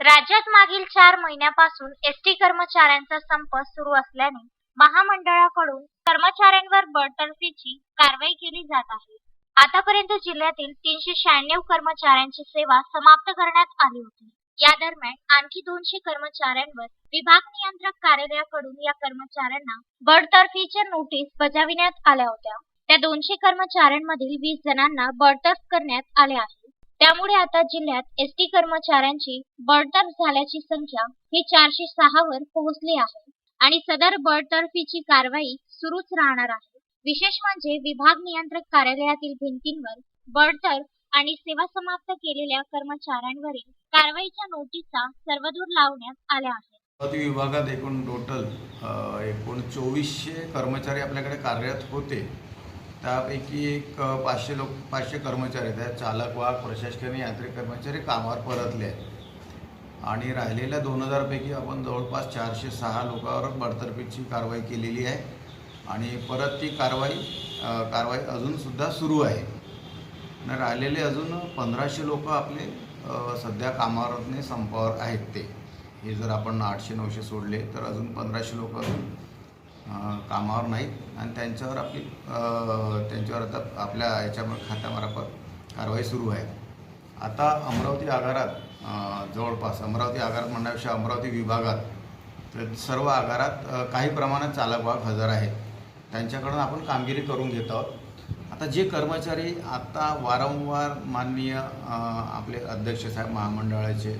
राज्यात मागील चार महिन्यापासून एसटी कर्मचाऱ्यांचा संप सुरू असल्याने महामंडळाकडून कर्मचाऱ्यांवर बडतर्फीची कारवाई केली जात आहे. आतापर्यंत जिल्ह्यातील तीनशे शहाण्णव कर्मचाऱ्यांची सेवा समाप्त करण्यात आली होती. या दरम्यान आणखी दोनशे कर्मचाऱ्यांवर विभाग नियंत्रक कार्यालयाकडून या कर्मचाऱ्यांना बडतर्फीच्या नोटीस बजाविण्यात आल्या होत्या. त्या दोनशे कर्मचाऱ्यांमधील वीस जणांना बडतर्फ करण्यात आले आहे. त्यामुळे आता जिल्ह्यात एसटी कर्मचाऱ्यांची बडतर्फ झाल्याची संख्या ही चारशे सहा वर पोहोचली आहे आणि सदर बडतर्फीची कारवाई सुरूच राहणार आहे. विशेष म्हणजे विभाग नियंत्रक कार्यालयातील भिंतींवर बडतर्फ आणि सेवा समाप्त केलेल्या कर्मचाऱ्यांवरील कारवाईच्या नोटीसा सर्वदूर लावण्यात आल्या आहेत. अमरावती विभागात एकूण टोटल एकूण चोवीसशे कर्मचारी आपल्याकडे कार्यरत होते. त्यापैकी एक पाचशे लोक पाचशे कर्मचारी आहेत. चालक वाहक प्रशासकीय यांत्रिक कर्मचारी कामावर परतले आहेत. आणि राहिलेल्या दोन हजारपैकी आपण जवळपास चारशे सहा लोकांवर बडतर्फीची कारवाई केलेली आहे. आणि परत ती कारवाई कारवाई अजूनसुद्धा सुरू आहे. आणि राहिलेले अजून पंधराशे लोक आपले सध्या कामावरने संपावर आहेत ते. हे जर आपण आठशे नऊशे सोडले तर अजून पंधराशे लोक अजून कामावर नाहीत. आणि त्यांच्यावर आपली त्यांच्यावर आता आपल्या याच्या खात्यामार्फत कारवाई सुरू आहे. आता अमरावती आगारात जवळपास अमरावती आगारात म्हणण्यापेक्षा अमरावती विभागात तर सर्व आगारात काही प्रमाणात चालक वाहक हजर आहेत. त्यांच्याकडून आपण कामगिरी करून घेत आहोत. आता जे कर्मचारी आता वारंवार माननीय आपले अध्यक्ष साहेब महामंडळाचे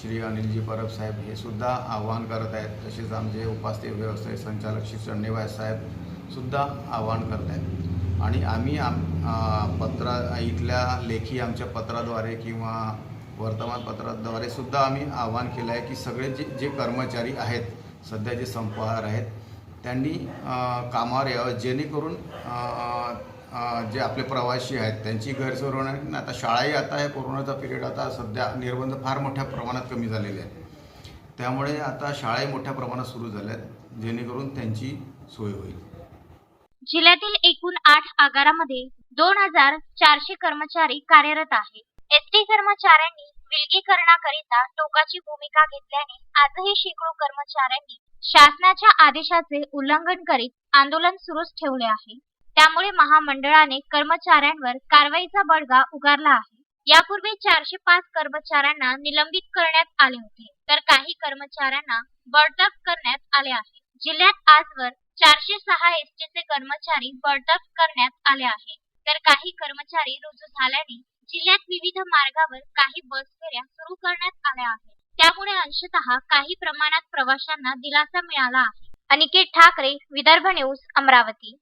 श्री अनिलजी परब साहेब हे सुद्धा आवाहन करत आहेत तसेच आमचे उपास्थ्य व्यवसाय संचालक श्री चंडेवाय साहेब सुद्धा आवाहन करत आहेत. आणि आम्ही आम पत्रा इथल्या लेखी आमच्या पत्राद्वारे किंवा वर्तमानपत्राद्वारे सुद्धा आम्ही आवाहन केलं आहे की सगळे जे जे कर्मचारी आहेत सध्या जे संपहार आहेत त्यांनी कामावर यावं जेणेकरून जे आपले प्रवासी आहेत त्यांची गैरसोय होणार आता शाळाही आता हे कोरोनाचा पिरियड आता सध्या निर्बंध फार मोठ्या प्रमाणात कमी झालेले आहेत. त्यामुळे आता शाळाही मोठ्या प्रमाणात सुरू झाल्या आहेत जेणेकरून त्यांची सोय होईल. जिल्ह्यातील एकूण आठ आगारामध्ये दोन हजार चारशे कर्मचारी कार्यरत आहेत. एसटी कर्मचाऱ्यांनी विलगीकरणाकरिता टोकाची भूमिका घेतल्याने आजही शेकडो कर्मचाऱ्यांनी शासनाच्या आदेशाचे उल्लंघन करीत आंदोलन सुरूच ठेवले आहे. त्यामुळे महामंडळाने कर्मचाऱ्यांवर कारवाईचा बडगा उगारला आहे. यापूर्वी चारशे पाच कर्मचाऱ्यांना निलंबित करण्यात आले होते तर काही कर्मचाऱ्यांना बडतर्फ करण्यात आले आहे. जिल्ह्यात आजवर चारशे सहा एसटीचे कर्मचारी बडतर्फ करण्यात आले आहे तर काही कर्मचारी रुजू झाल्याने जिल्ह्यात विविध मार्गावर काही बस फेऱ्या सुरू करण्यात आल्या आहेत. त्यामुळे अंशतः काही प्रमाणात प्रवाशांना दिलासा मिळाला आहे. अनिकेत ठाकरे विदर्भ न्यूज अमरावती.